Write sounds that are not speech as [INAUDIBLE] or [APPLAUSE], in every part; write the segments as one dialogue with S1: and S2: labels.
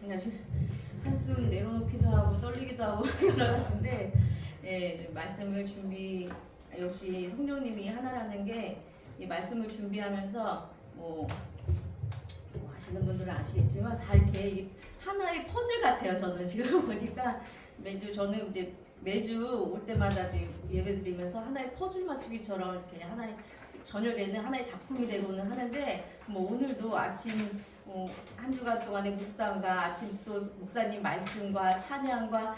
S1: 지금 한숨 내려놓기도 하고 떨리기도 하고 [LAUGHS] 여러 가지인데 예, 좀 말씀을 준비 역시 성령님이 하나라는 게 이 말씀을 준비하면서 뭐, 뭐 하시는 분들은 아시겠지만 다 이렇게 이 하나의 퍼즐 같아요. 저는 지금 [LAUGHS] 보니까 매주 저는 이제 매주 올 때마다 예배 드리면서 하나의 퍼즐 맞추기처럼 이렇게 하나의 저녁에는 하나의 작품이 되고는 하는데 뭐 오늘도 아침 어, 한 주간 동안의 묵상과 아침 또 목사님 말씀과 찬양과 다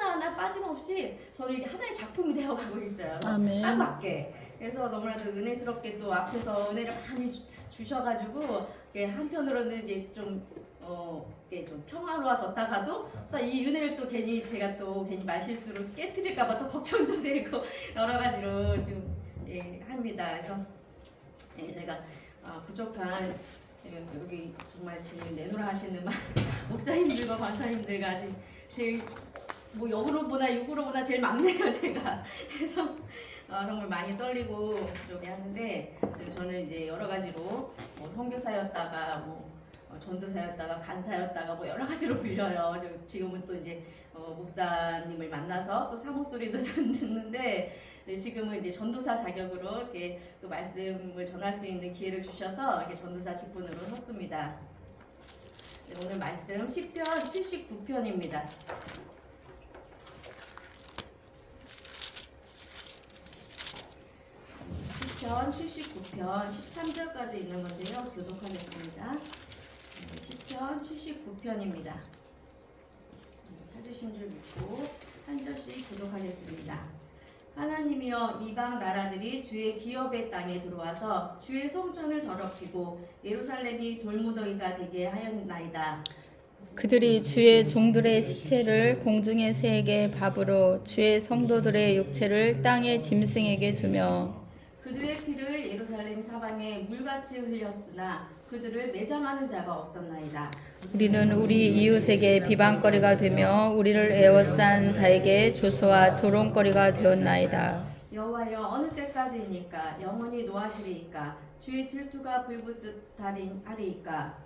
S1: 하나하나 빠짐없이 저는 이게 하나의 작품이 되어가고 있어요.
S2: 아멘.
S1: 딱 맞게. 그래서 너무나도 은혜스럽게 또 앞에서 은혜를 많이 주, 주셔가지고 한편으로는 이제 좀 어, 이게 좀 평화로워졌다가도 또 이 은혜를 또 괜히 제가 또 괜히 말실수로 깨뜨릴까봐 또 걱정도 되고 [LAUGHS] 여러 가지로 지금 예, 합니다. 그래서 예, 제가 아, 부족한 예, 여기 정말 지금 내노라 하시는 마- [LAUGHS] 목사님들과 관사님들과 제일 뭐 역으로 보나 육으로 보나 제일 막내요 [LAUGHS] 제가 그래서 어, 정말 많이 떨리고 그러게 하는데 네, 저는 이제 여러 가지로 뭐 선교사였다가 뭐 어, 전도사였다가 간사였다가 뭐 여러 가지로 불려요. 저 지금은 또 이제 어, 목사님을 만나서 또 사모 소리도 [LAUGHS] 듣는데 네, 지금은 이제 전도사 자격으로 이렇게 또 말씀을 전할 수 있는 기회를 주셔서 이렇게 전도사 직분으로 섰습니다. 네, 오늘 말씀 10편 79편입니다. 시편 79편 13절까지 있는 건데요. 교독하겠습니다. 네, 시편 79편입니다. 찾으신 줄 믿고 한 절씩 교독하겠습니다. 하나님이여 이방 나라들이 주의 기업의 땅에 들어와서 주의 성전을 더럽히고 예루살렘이 돌무더기가 되게 하였나이다.
S2: 그들이 주의 종들의 시체를 공중의 새에게 밥으로 주의 성도들의 육체를 땅의 짐승에게 주며
S1: 그들의 피를 예루살렘 사방에 물같이 흘렸으나 그들을 매장하는 자가 없었나이다.
S2: 우리는 우리 이웃에게 비방거리가 되며 우리를 에워싼 자에게 조소와 조롱거리가 되었나이다.
S1: 여호와여 어느 때까지이니까 영원히 노하시리이까 주의 질투가 불붙듯 하리이까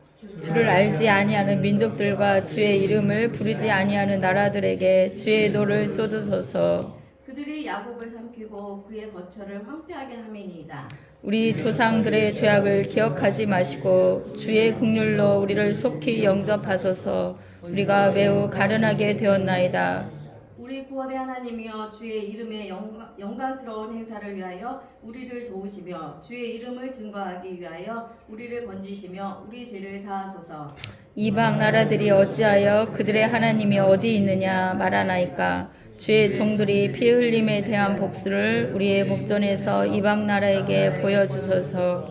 S2: 주를 알지 아니하는 민족들과 주의 이름을 부르지 아니하는 나라들에게 주의 노를 쏟으소서.
S1: 그들이 야곱을 삼키고 그의 거처를 황폐하게 함이니이다.
S2: 우리 조상들의 죄악을 기억하지 마시고 주의 국률로 우리를 속히 영접하소서. 우리가 매우 가련하게 되었나이다.
S1: 우리 구원의 하나님이여 주의 이름의 영광, 영광스러운 행사를 위하여 우리를 도우시며 주의 이름을 증거하기 위하여 우리를 건지시며 우리 죄를 사하소서.
S2: 이방 나라들이 어찌하여 그들의 하나님이 어디 있느냐 말하나이까 주의 종들이 피 흘림에 대한 복수를 우리의 목전에서 이방 나라에게 보여주소서.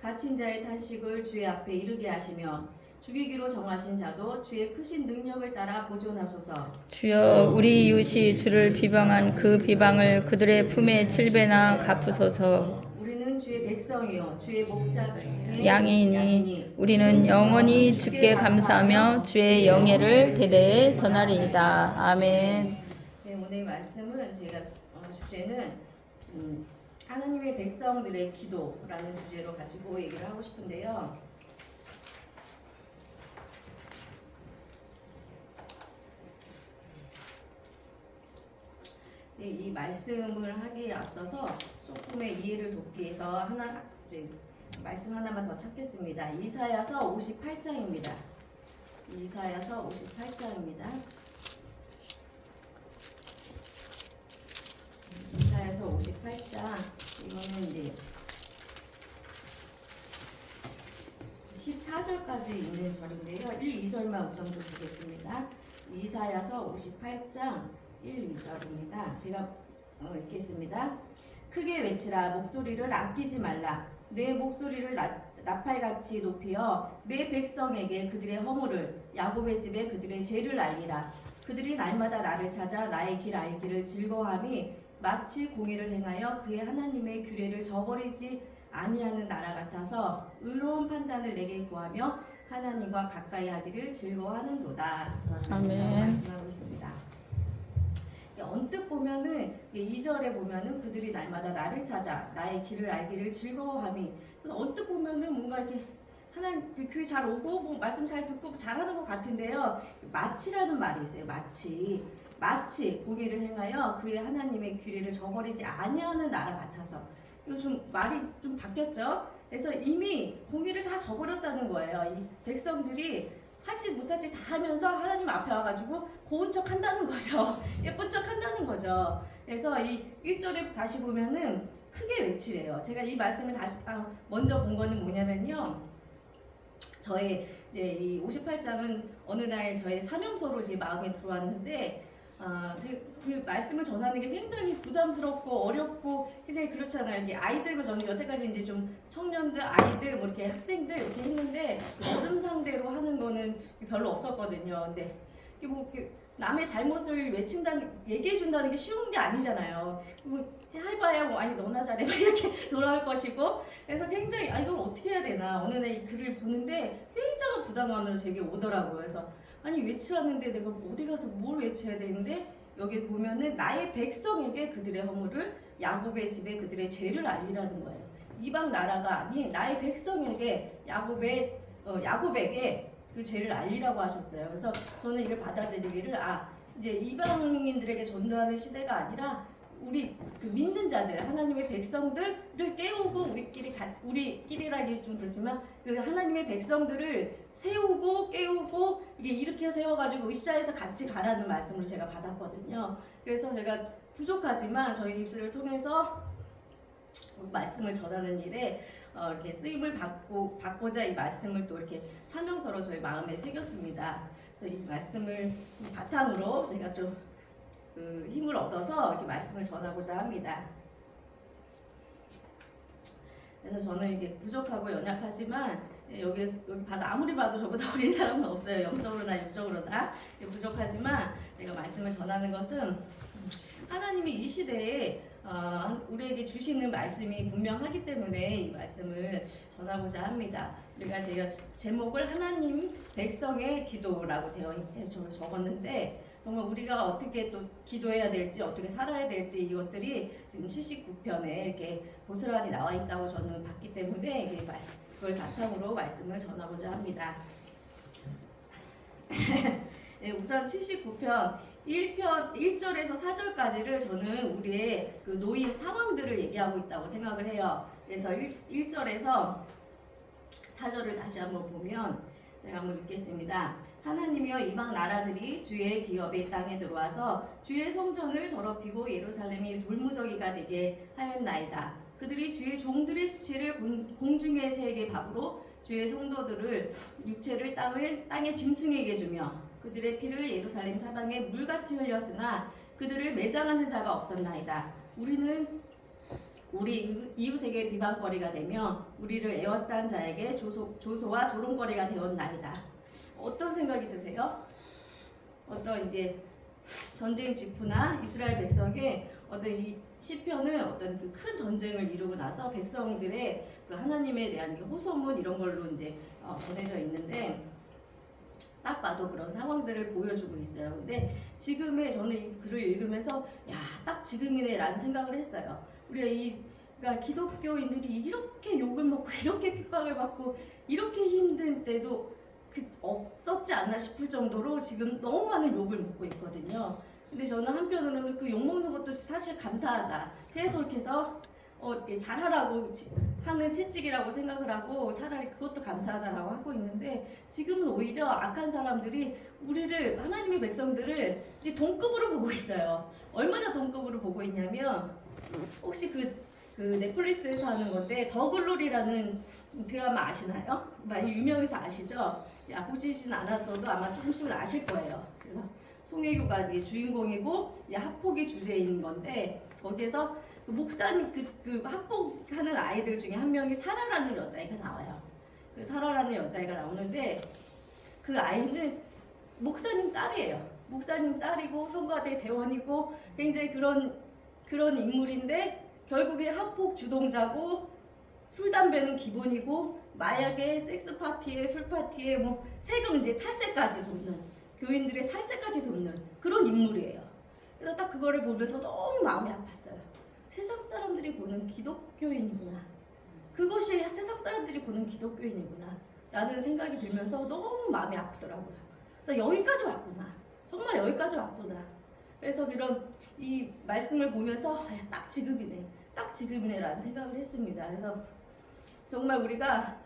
S1: 갇힌 자의 탄식을 주의 앞에 이르게 하시며 죽이기로 정하신 자도 주의 크신 능력을 따라 보존하소서.
S2: 주여 우리 이웃이 주를 비방한 그 비방을 그들의 품에 칠배나 갚으소서.
S1: 우리는 주의 백성이요 주의 목자의
S2: 양이니. 우리는 영원히 주께 감사하며 주의 영예를 대대에 전하리이다. 아멘
S1: 말씀은 제가 어, 주제는 음, 하나님의 백성들의 기도라는 주제로 가지고 얘기를 하고 싶은데요. 네, 이 말씀을 하기에 앞서서 조금의 이해를 돕기 위해서 하나 이제 말씀 하나만 더 찾겠습니다. 이사야서 58장입니다. 이사야서 58장입니다. 이사야서 58장 이거는 이제 14절까지 있는 절인데요. 1, 2절만 우선 좀 보겠습니다. 이사야서 58장 1, 2절입니다. 제가 어, 읽겠습니다. 크게 외치라 목소리를 아끼지 말라 내 목소리를 나, 나팔같이 높이어 내 백성에게 그들의 허물을 야곱의 집에 그들의 죄를 알리라 그들이 날마다 나를 찾아 나의 길 알기를 즐거워함이 마치 공의를 행하여 그의 하나님의 규례를 저버리지 아니하는 나라 같아서 의로운 판단을 내게 구하며 하나님과 가까이 하기를 즐거워하는도다.
S2: 아멘.
S1: 말씀하고 있습니다. 예, 언뜻 보면은 2절에 보면은 그들이 날마다 나를 찾아 나의 길을 알기를 즐거워함이 그래서 언뜻 보면은 뭔가 이렇게 하나님 그 교회 잘 오고 뭐 말씀 잘 듣고 잘하는 것 같은데요. 마치라는 말이 있어요. 마치 마치 공의를 행하여 그의 하나님의 규례를 저버리지 아니하는 나라 같아서 이거 좀 말이 좀 바뀌었죠. 그래서 이미 공의를 다 저버렸다는 거예요. 이 백성들이 하지 못하지 다 하면서 하나님 앞에 와가지고 고운 척 한다는 거죠. [LAUGHS] 예쁜 척 한다는 거죠. 그래서 이 1절에 다시 보면은 크게 외치래요. 제가 이 말씀을 다시 아, 먼저 본 거는 뭐냐면요. 저의 이제 이 58장은 어느 날 저의 사명서로 제 마음에 들어왔는데 아, 그, 그 말씀을 전하는 게 굉장히 부담스럽고 어렵고 굉장히 그렇잖아요. 이게 아이들과 저는 여태까지 이제 좀 청년들, 아이들, 뭐 이렇게 학생들 이렇게 했는데 어른 상대로 하는 거는 별로 없었거든요. 근데 이게 뭐 이렇게 남의 잘못을 외친다는 얘기해 준다는 게 쉬운 게 아니잖아요. 뭐 해봐야 뭐 아니 너나 잘해 막 [LAUGHS] 이렇게 돌아올 것이고 그래서 굉장히 아 이걸 어떻게 해야 되나 어느 날 이 글을 보는데 굉장한 부담감으로 제게 오더라고요. 그래서 아니 외치라는데 내가 어디 가서 뭘 외쳐야 되는데 여기 보면은 나의 백성에게 그들의 허물을 야곱의 집에 그들의 죄를 알리라는 거예요. 이방 나라가 아닌 나의 백성에게 야곱의 어, 야곱에게 그 죄를 알리라고 하셨어요. 그래서 저는 이걸 받아들이기를 아 이제 이방인들에게 전도하는 시대가 아니라 우리 그 믿는 자들 하나님의 백성들을 깨우고 우리끼리 가, 우리끼리라기 좀 그렇지만 그 하나님의 백성들을 세우고 깨우고 이게 이렇게 세워가지고 으쌰해서 같이 가라는 말씀을 제가 받았거든요. 그래서 제가 부족하지만 저희 입술을 통해서 말씀을 전하는 일에 어, 이렇게 쓰임을 받고 받고자 이 말씀을 또 이렇게 사명서로 저희 마음에 새겼습니다. 그래서 이 말씀을 바탕으로 제가 좀 그 힘을 얻어서 이렇게 말씀을 전하고자 합니다. 그래서 저는 이게 부족하고 연약하지만 여기 여기 봐도 아무리 봐도 저보다 [LAUGHS] 어린 사람은 없어요. 영적으로나 육적으로나 부족하지만 내가 말씀을 전하는 것은 하나님이 이 시대에 어, 우리에게 주시는 말씀이 분명하기 때문에 이 말씀을 전하고자 합니다. 우리가 제가 제목을 하나님 백성의 기도라고 되어 있- 적었는데 정말 우리가 어떻게 또 기도해야 될지 어떻게 살아야 될지 이것들이 지금 79편에 이렇게 고스란히 나와 있다고 저는 봤기 때문에 이게 말- 그걸 바탕으로 말씀을 전하고자 합니다. [LAUGHS] 네, 우선 79편 1편 1절에서 4절까지를 저는 우리의 그 노인 상황들을 얘기하고 있다고 생각을 해요. 그래서 1, 1절에서 4절을 다시 한번 보면 제가 한번 읽겠습니다. 하나님이여 이방 나라들이 주의 기업의 땅에 들어와서 주의 성전을 더럽히고 예루살렘이 돌무더기가 되게 하였나이다. 그들이 주의 종들의 시체를 공- 공중의 새에게 밥으로 주의 성도들을 육체를 땅을 땅의 짐승에게 주며 그들의 피를 예루살렘 사방에 물같이 흘렸으나 그들을 매장하는 자가 없었나이다. 우리는 우리 이웃- 이웃에게 비방거리가 되며 우리를 에워싼 자에게 조소, 조소와 조롱거리가 되었나이다. 어떤 생각이 드세요? 어떤 이제 전쟁 직후나 이스라엘 백성의 어떤 이 시편은 어떤 그 큰 전쟁을 이루고 나서 백성들의 그 하나님에 대한 그 호소문 이런 걸로 이제 어, 전해져 있는데 딱 봐도 그런 상황들을 보여주고 있어요. 근데 지금의 저는 이 글을 읽으면서 야 딱 지금이네라는 생각을 했어요. 우리가 이 그러니까 기독교인들이 이렇게 욕을 먹고 [LAUGHS] 이렇게 핍박을 받고 이렇게 힘든 때도 그 없었지 않나 싶을 정도로 지금 너무 많은 욕을 먹고 있거든요. 근데 저는 한편으로는 그 욕 먹는 것도 사실 감사하다. 계속해서 어, 이렇게 잘하라고 지- 하는 채찍이라고 생각을 하고 차라리 그것도 감사하다라고 하고 있는데 지금은 오히려 악한 사람들이 우리를 하나님의 백성들을 이제 동급으로 보고 있어요. 얼마나 동급으로 보고 있냐면 혹시 그, 그 넷플릭스에서 하는 건데 더 글로리라는 드라마 아시나요? 많이 유명해서 아시죠? 야 보시진 않았어도 아마 조금씩은 아실 거예요. 송혜교가 이게 주인공이고 이제 합폭이 주제인 건데 거기에서 그 목사님 그, 그 합폭하는 아이들 중에 한 명이 사라라는 여자애가 나와요. 그 사라라는 여자애가 나오는데 그 아이는 목사님 딸이에요. 목사님 딸이고 성가대 대원이고 굉장히 그런 그런 인물인데 결국에 합폭 주동자고 술 담배는 기본이고 마약에 섹스 파티에 술 파티에 뭐 세금 이제 탈세까지 돕는 교인들의 탈세까지 돕는 그런 인물이에요. 그래서 딱 그거를 보면서 너무 마음이 아팠어요. 세상 사람들이 보는 기독교인이구나. 그것이 세상 사람들이 보는 기독교인이구나. 라는 생각이 들면서 너무 마음이 아프더라고요. 그래서 여기까지 왔구나. 정말 여기까지 왔구나. 그래서 이런 이 말씀을 보면서 아, 딱 지금이네. 딱 지금이네 라는 생각을 했습니다. 그래서 정말 우리가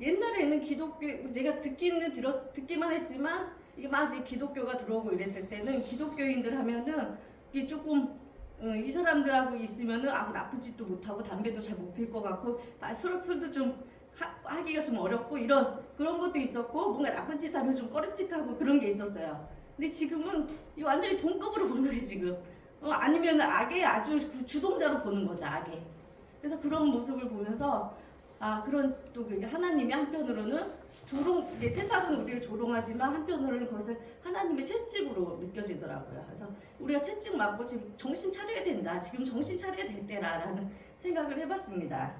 S1: 옛날에는 기독교 내가 듣기는 들었 듣기만 했지만 이게 막 기독교가 들어오고 이랬을 때는 기독교인들 하면은 이게 조금 어, 이 사람들하고 있으면은 아무 나쁜 짓도 못하고 담배도 잘 못 필 것 같고 아, 술, 술도 좀 하, 하기가 좀 어렵고 이런 그런 것도 있었고 뭔가 나쁜 짓 하면 좀 꺼림칙하고 그런 게 있었어요. 근데 지금은 이 완전히 동급으로 보는 거예요 지금. 어, 아니면 악의 아주 그 주동자로 보는 거죠 악의. 그래서 그런 모습을 보면서 아 그런 또 하나님이 한편으로는 조롱 이게 세상은 우리를 조롱하지만 한편으로는 그것을 하나님의 채찍으로 느껴지더라고요. 그래서 우리가 채찍 맞고 지금 정신 차려야 된다. 지금 정신 차려야 될 때라라는 생각을 해봤습니다.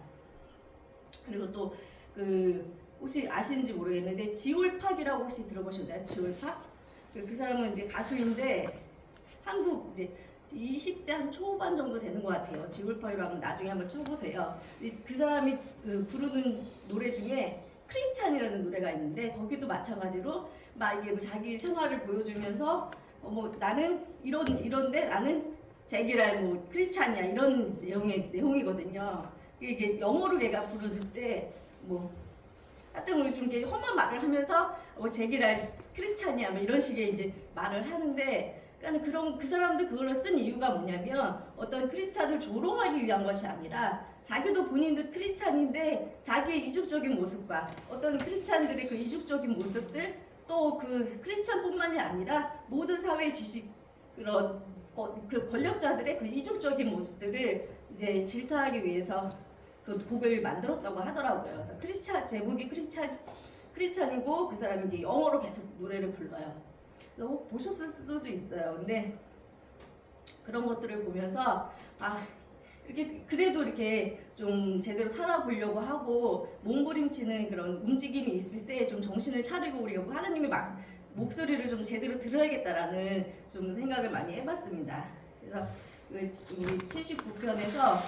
S1: 그리고 또 그 혹시 아시는지 모르겠는데 지올팍이라고 혹시 들어보셨나요? 지올팍? 그, 그 사람은 이제 가수인데 한국 이제 20대 한 초반 정도 되는 것 같아요. 지올팍이라고 나중에 한번 쳐보세요. 이- 그 사람이 그 부르는 노래 중에 크리스찬이라는 노래가 있는데 거기도 마찬가지로 막 이게 뭐 자기 생활을 보여주면서 어, 뭐 나는 이런 이런데 나는 제기랄 뭐 크리스찬이야 이런 내용의 내용이거든요. 이게 영어로 얘가 부르는 때뭐 하여튼 우리 좀 험한 말을 하면서 뭐 제기랄 크리스찬이야 뭐 이런 식의 이제 말을 하는데 그러니까 그런 그 사람도 그걸로 쓴 이유가 뭐냐면 어떤 크리스찬을 조롱하기 위한 것이 아니라 자기도 본인도 크리스찬인데 자기의 이중적인 모습과 어떤 크리스찬들의 그 이중적인 모습들 또 그 크리스찬뿐만이 아니라 모든 사회 지식 그런 거- 그 권력자들의 그 이중적인 모습들을 이제 질타하기 위해서 그 곡을 만들었다고 하더라고요. 그래서 크리스찬 제목이 크리스찬 크리스찬이고 그 사람이 이제 영어로 계속 노래를 불러요. 그래서 혹 보셨을 수도 있어요. 근데 그런 것들을 보면서 아 이렇게 그래도 이렇게 좀 제대로 살아보려고 하고 몸부림치는 그런 움직임이 있을 때 좀 정신을 차리고 우리가 하나님의 막, 목소리를 좀 제대로 들어야겠다라는 좀 생각을 많이 해봤습니다. 그래서 그 우리 79편에서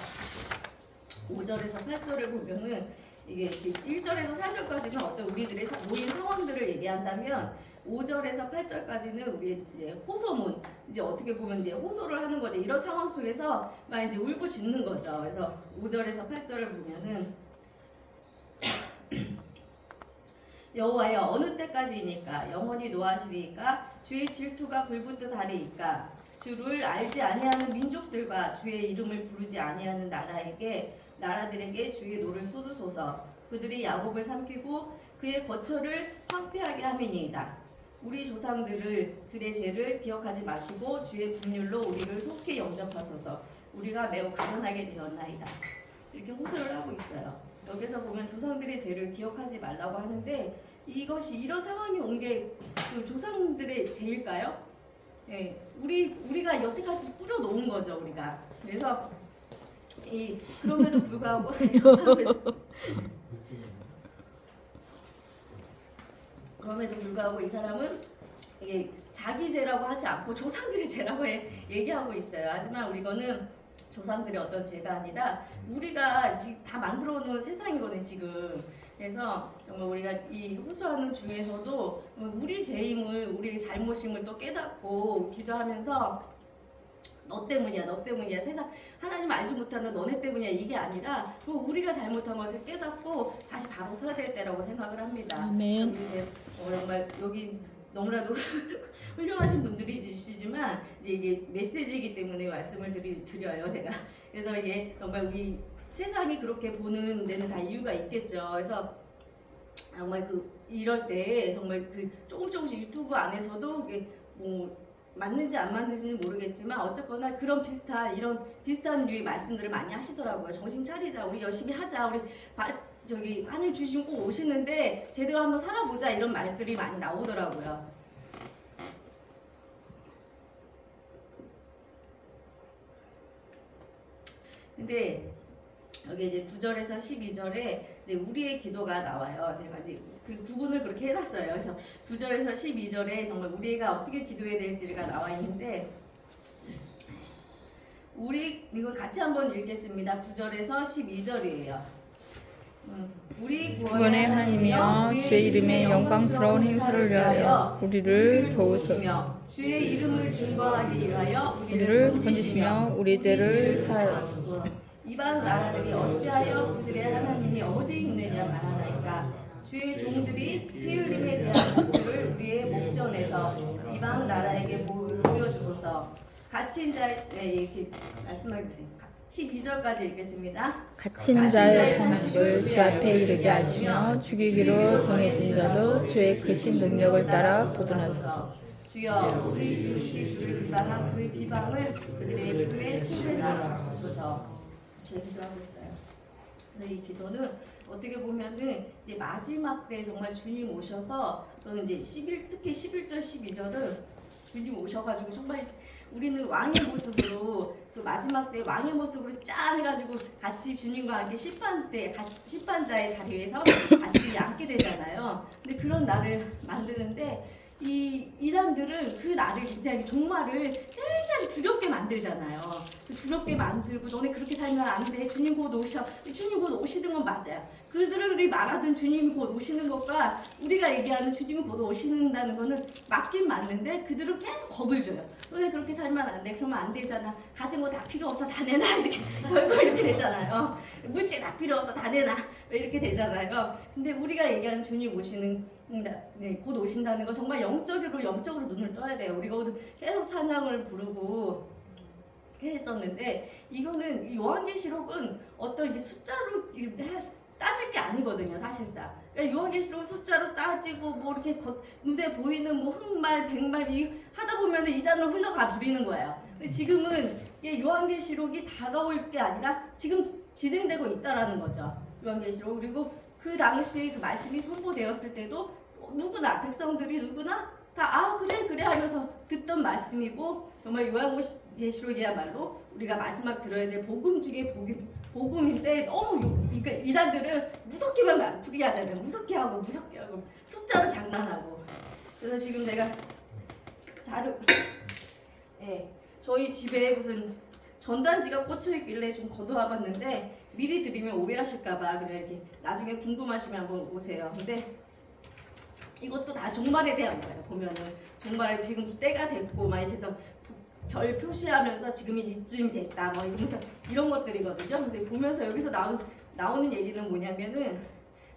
S1: 5절에서 8절을 보면은 이게 1절에서 4절까지는 어떤 우리들의 사- 모인 상황들을 얘기한다면 5절에서 8절까지는 우리 이제 호소문 이제 어떻게 보면 이제 호소를 하는 거죠. 이런 상황 속에서 막 이제 울부짖는 거죠. 그래서 5절에서 8절을 보면은 [CLEARS THROAT] 여호와여 어느 때까지이니까? 영원히 노하시리이까? 주의 질투가 불붙듯 하리이까? 주를 알지 아니하는 민족들과 주의 이름을 부르지 아니하는 나라에게 나라들에게 주의 노를 쏟으소서. 그들이 야곱을 삼키고 그의 거처를 황폐하게 함이니이다 우리 조상들을 들의 죄를 기억하지 마시고 주의 분율로 우리를 속히 영접하소서 우리가 매우 가난하게 되었나이다 이렇게 호소를 하고 있어요 여기서 보면 조상들의 죄를 기억하지 말라고 하는데 이것이 이런 상황이 온 게 그 조상들의 죄일까요? 예, 우리 우리가 여태까지 뿌려 놓은 거죠 우리가. 그래서 이 그럼에도 불구하고 [LAUGHS] [LAUGHS] 그럼에도 불구하고 이 사람은 이게 자기 죄라고 하지 않고 조상들이 죄라고 해- 얘기하고 있어요. 하지만 우리 거는 조상들의 어떤 죄가 아니라 우리가 다 만들어 놓은 세상이거든요 지금. 그래서 정말 우리가 이 호소하는 중에서도 우리 죄임을 우리의 잘못임을 또 깨닫고 기도하면서 너 때문이야 너 때문이야 세상 하나님 알지 못하는 너네 때문이야 이게 아니라 뭐 우리가 잘못한 것을 깨닫고 다시 바로 서야 될 때라고 생각을 합니다.
S2: 아멘.
S1: 어, 정말 여기 너무나도 [LAUGHS] 훌륭하신 분들이시지만 이제 이게 메시지이기 때문에 말씀을 드리, 드려요 제가. 그래서 이게 정말 우리 세상이 그렇게 보는 데는 다 이유가 있겠죠. 그래서 정말 그 이럴 때 정말 그 조금 조금씩 유튜브 안에서도 이게 뭐 맞는지 안 맞는지는 모르겠지만 어쨌거나 그런 비슷한 이런 비슷한 류의 말씀들을 많이 하시더라고요. 정신 차리자. 우리 열심히 하자. 우리 발, 저기 하늘 주신 꼭 오시는데 제대로 한번 살아보자 이런 말들이 많이 나오더라고요. 근데 여기 이제 9절에서 12절에 이제 우리의 기도가 나와요. 제가 이제 그 구분을 그렇게 해놨어요. 그래서 9절에서 12절에 정말 우리가 어떻게 기도해야 될지가 나와 있는데 우리 이거 같이 한번 읽겠습니다. 9절에서 12절이에요. 음, 우리
S2: 구원의 하나님이여 주의 이름의 영광스러운 행사를 위하여 우리를 도우소서.
S1: 주의 이름을 증거하기 위하여
S2: 우리를 건지시며 우리 죄를 사하소서.
S1: 이방 나라들이 어찌하여 그들의 하나님이 어디 있느냐 말하나이까? 주의 종들이 피 흘림에 대한 복수를 우리의 목전에서 이방 나라에게 보- 보여주소서. 갇힌 자 네, 이렇게 말씀해 주세요 12절까지 읽겠습니다.
S2: 갇힌 자의 탄식을 주 앞에 이르게 하시며 죽이기로 정해진 자도 주의 크신 능력을 따라 보존하소서.
S1: 주여 우리 이웃이 주를 비방한 그 비방을 그들의 품에 침뱉어 주소서. 저희 기도하고 있어요. 근데 이 기도는 어떻게 보면은 이제 마지막 때 정말 주님 오셔서 저는 이제 11 특히 11절 12절은 주님 오셔가지고 정말 우리는 왕의 모습으로 그 마지막 때 왕의 모습으로 짠 해가지고 같이 주님과 함께 심판 때 같이 심판자의 자리에서 같이 앉게 되잖아요. 근데 그런 날을 만드는데 이 이단들은 그 나를 굉장히 종말을 굉장히 두렵게 만들잖아요. 그 두렵게 만들고 너네 그렇게 살면 안 돼. 주님 곧 오셔. 주님 곧 오시는 건 맞아요. 그들이 말하던 주님이 곧 오시는 것과 우리가 얘기하는 주님이 곧 오시는다는 거는 맞긴 맞는데 그들은 계속 겁을 줘요. 너네 그렇게 살면 안 돼. 그러면 안 되잖아. 가진 거 다 필요 없어. 다 내놔. 이렇게 [LAUGHS] 결국 이렇게 되잖아요. 물질 다 필요 없어. 다 내놔. 이렇게 되잖아요. 근데 우리가 얘기하는 주님 오시는 음, 네, 곧 오신다는 거 정말 영적으로 영적으로 눈을 떠야 돼요. 우리가 오늘 계속 찬양을 부르고 했었는데 이거는 이 요한계시록은 어떤 이게 숫자로 따질 게 아니거든요, 사실상. 그러니까 요한계시록 숫자로 따지고 뭐 이렇게 겉- 눈에 보이는 뭐 흑말, 백말 이 하다 보면은 이단으로 흘러가 버리는 거예요. 근데 지금은 이 요한계시록이 다가올 게 아니라 지금 지- 진행되고 있다라는 거죠. 요한계시록 그리고 그 당시 그 말씀이 선포되었을 때도 누구나 백성들이 누구나 다 아 그래 그래 하면서 듣던 말씀이고 정말 요한계시록이야말로 우리가 마지막 들어야 될 복음 중에 복음 복음인데 너무 요- 이거 이단들은 무섭게만 말- 풀이 하잖아요. 무섭게 하고 무섭게 하고 숫자로 장난하고 그래서 지금 제가 자료 예 저희 집에 무슨 전단지가 꽂혀 있길래 좀 걷어와봤는데 미리 드리면 오해하실까봐 그냥 이렇게 나중에 궁금하시면 한번 오세요. 근데 이것도 다 종말에 대한 거예요. 보면은 종말에 지금 때가 됐고 막 이렇게 해서 별 표시하면서 지금이 이쯤이 됐다 뭐 이러면서 이런 것들이거든요. 그래서 보면서 여기서 나온 나오는 얘기는 뭐냐면은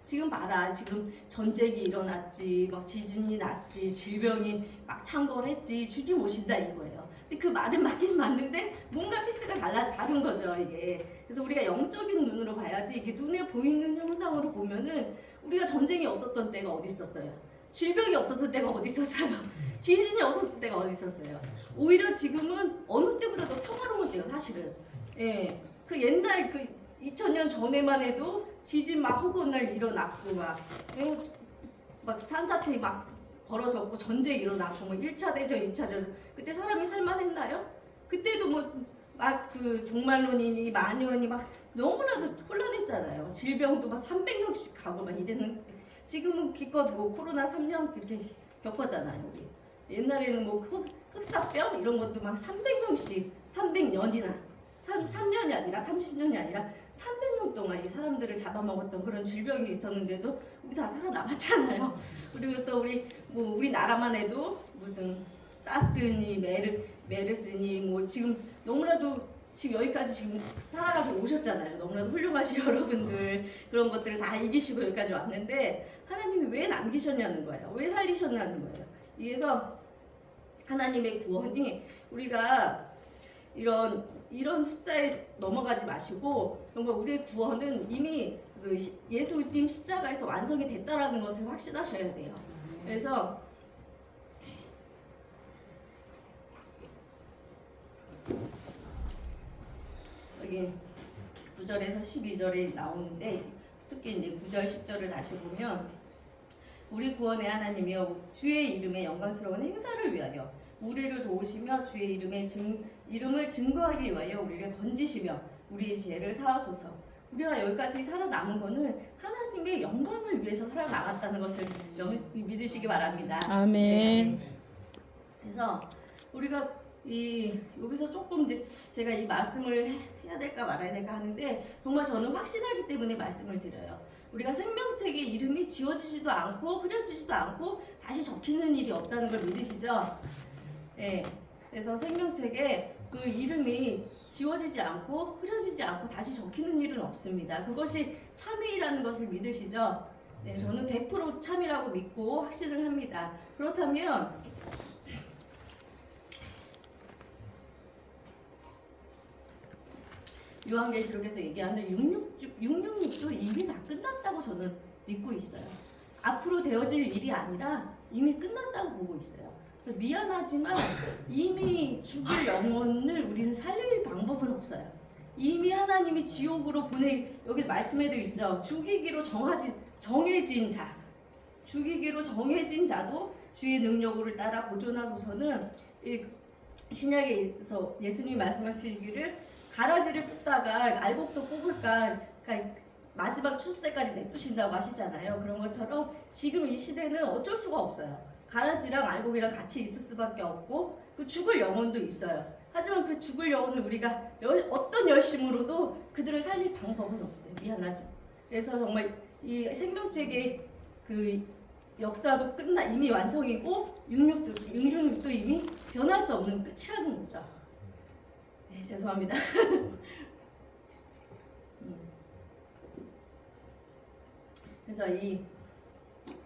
S1: 지금 봐라 지금 전쟁이 일어났지 막 지진이 났지 질병이 막 창궐했지 주님 오신다 이거예요. 근데 그 말은 맞긴 맞는데 뭔가 팩트가 달라 다른 거죠 이게. 그래서 우리가 영적인 눈으로 봐야지 이게 눈에 보이는 형상으로 보면은 우리가 전쟁이 없었던 때가 어디 있었어요? 질병이 없었던 때가 어디 있었어요? 지진이 없었던 때가 어디 있었어요? 오히려 지금은 어느 때보다 더 평화로운 때요 사실은. 예. 그 옛날 그 2000년 전에만 해도 지진 막 허구한 날 일어났고 막, 예? 막 산사태 막 벌어졌고 전쟁 일어났고 뭐 1차 대전, 2차 대전 그때 사람이 살만했나요? 그때도 뭐 막 그 종말론이니 마녀니 막 너무나도 혼란했잖아요. 질병도 막 300명씩 가고 막 이랬는데 지금은 기껏 뭐 코로나 3년 이렇게 겪었잖아요. 우리. 옛날에는 뭐 흑, 흑사병 이런 것도 막 300명씩 300년이나 3, 3년이 아니라 30년이 아니라 300년 동안 이 사람들을 잡아먹었던 그런 질병이 있었는데도 우리 다 살아남았잖아요. 그리고 또 우리 뭐 우리나라만 해도 무슨 사스니 메르 메르스니 뭐 지금 너무나도 지금 여기까지 지금 살아가고 오셨잖아요. 너무나도 훌륭하신 [LAUGHS] 여러분들 그런 것들을 다 이기시고 여기까지 왔는데 하나님이 왜 남기셨냐는 거예요. 왜 살리셨냐는 거예요. 그래서 하나님의 구원이 우리가 이런 이런 숫자에 넘어가지 마시고 정말 우리의 구원은 이미 그 시- 예수님 십자가에서 완성이 됐다라는 것을 확신하셔야 돼요. 그래서 여기 9절에서 12절에 나오는데 특히 이제 9절 10절을 다시 보면 우리 구원의 하나님이여 주의 이름의 영광스러운 행사를 위하여 우리를 도우시며 주의 이름의 증, 이름을 증거하기 위하여 우리를 건지시며 우리의 죄를 사하소서. 우리가 여기까지 살아남은 거는 하나님의 영광을 위해서 살아남았다는 것을 영- 믿으시기 바랍니다.
S2: 아멘.
S1: 네. 그래서 우리가 이 여기서 조금 제가 이 말씀을 해- 해야 될까 말아야 될까 하는데 정말 저는 확신하기 때문에 말씀을 드려요. 우리가 생명책의 이름이 지워지지도 않고 흐려지지도 않고 다시 적히는 일이 없다는 걸 믿으시죠? 예. 그래서 생명책에 그 이름이 지워지지 않고 흐려지지 않고 다시 적히는 일은 없습니다. 그것이 참이라는 것을 믿으시죠? 네, 저는 100% 참이라고 믿고 확신을 합니다. 그렇다면 요한계시록에서 얘기하는 666, 666도 이미 다 끝났다고 저는 믿고 있어요. 앞으로 되어질 일이 아니라 이미 끝났다고 보고 있어요. 미안하지만 이미 죽을 영혼을 우리는 살릴 방법은 없어요. 이미 하나님이 지옥으로 보내 여기 말씀에도 있죠. 죽이기로 정하지 정해진 자, 죽이기로 정해진 자도 주의 능력을 따라 보존하소서는 이 신약에서 예수님이 말씀하시기를 알곡도 뽑을까 그러니까 마지막 추수 때까지 냅두신다고 하시잖아요. 그런 것처럼 지금 이 시대는 어쩔 수가 없어요. 가라지랑 알곡이랑 같이 있을 수밖에 없고 그 죽을 영혼도 있어요. 하지만 그 죽을 영혼을 우리가 열- 어떤 열심으로도 그들을 살릴 방법은 없어요. 미안하지. 그래서 정말 이 생명책의 그 역사도 끝나 이미 완성이고 66도 666도 이미 변할 수 없는 끝이라는 거죠. 네, 죄송합니다. [LAUGHS] 그래서 이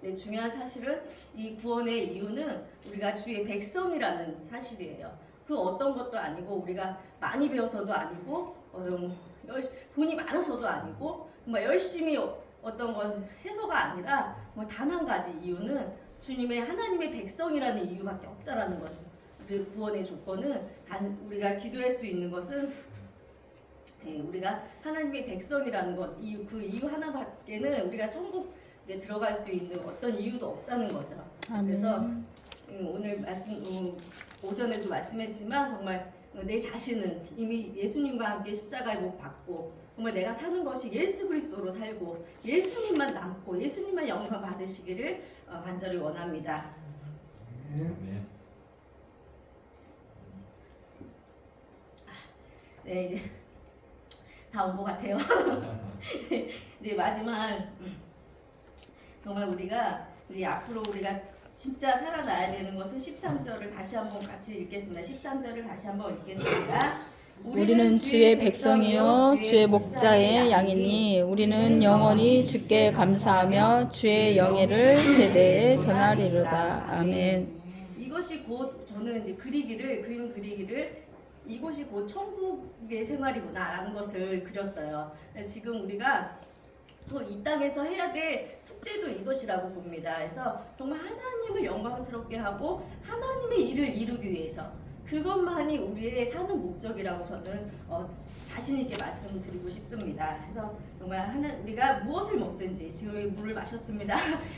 S1: 네, 중요한 사실은 이 구원의 이유는 우리가 주의 백성이라는 사실이에요. 그 어떤 것도 아니고 우리가 많이 배워서도 아니고 어, 뭐 열- 돈이 많아서도 아니고 뭐 열심히 어- 어떤 것 해서가 아니라 뭐 단 한 가지 이유는 주님의 하나님의 백성이라는 이유밖에 없다라는 거죠. 그 구원의 조건은 단 우리가 기도할 수 있는 것은 예, 우리가 하나님의 백성이라는 것 이유 그 이유 하나밖에는 우리가 천국에 들어갈 수 있는 어떤 이유도 없다는 거죠. 그래서
S2: 아멘.
S1: 음, 오늘 말씀 음, 오전에도 말씀했지만 정말 내 자신은 이미 예수님과 함께 십자가의 못 받고 정말 내가 사는 것이 예수 그리스도로 살고 예수님만 남고 예수님만 영광 받으시기를 어, 간절히 원합니다.
S3: 아멘.
S1: 네 이제 다 온 것 같아요. [LAUGHS] 이제 마지막 음, 정말 우리가 이제 앞으로 우리가 진짜 살아나야 되는 것은 13절을 다시 한번 같이 읽겠습니다. 13절을 다시 한번 읽겠습니다.
S2: 우리는 주의 백성이요 주의 목자의 양이니 우리는 영원히 주께 감사하며 주의 영예를 세대에 전하리로다. 아멘.
S1: 이것이 곧 저는 이제 그리기를 그림 그리기를 이곳이 곧 천국의 생활이구나라는 것을 그렸어요. 근데 지금 우리가 또 이 땅에서 해야 될 숙제도 이것이라고 봅니다. 그래서 정말 하나님을 영광스럽게 하고 하나님의 일을 이루기 위해서 그것만이 우리의 사는 목적이라고 저는 어, 자신 있게 말씀드리고 싶습니다. 그래서 정말 하나 우리가 무엇을 먹든지 지금 물을 마셨습니다.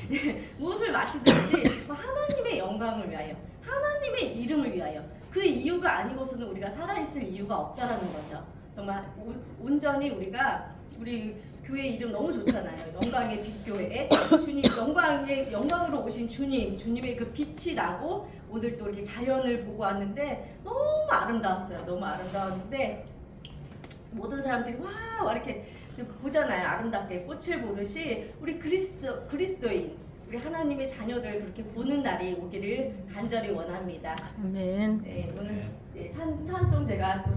S1: [LAUGHS] 무엇을 마시든지 뭐 하나님의 영광을 위하여 하나님의 이름을 위하여 그 이유가 아니고서는 우리가 살아있을 이유가 없다라는 거죠. 정말 오- 온전히 우리가 우리 교회 이름 너무 좋잖아요. 영광의 빛교회 주님 영광의 영광으로 오신 주님 주님의 그 빛이 나고 오늘 또 이렇게 자연을 보고 왔는데 너무 아름다웠어요. 너무 아름다웠는데 모든 사람들이 와, 와 이렇게 보잖아요. 아름답게 꽃을 보듯이 우리 그리스도 그리스도인 우리 하나님의 자녀들 그렇게 보는 날이 오기를 간절히 원합니다.
S2: 아멘.
S1: 네, 오늘
S3: 네.
S1: 네, 찬 찬송 제가 또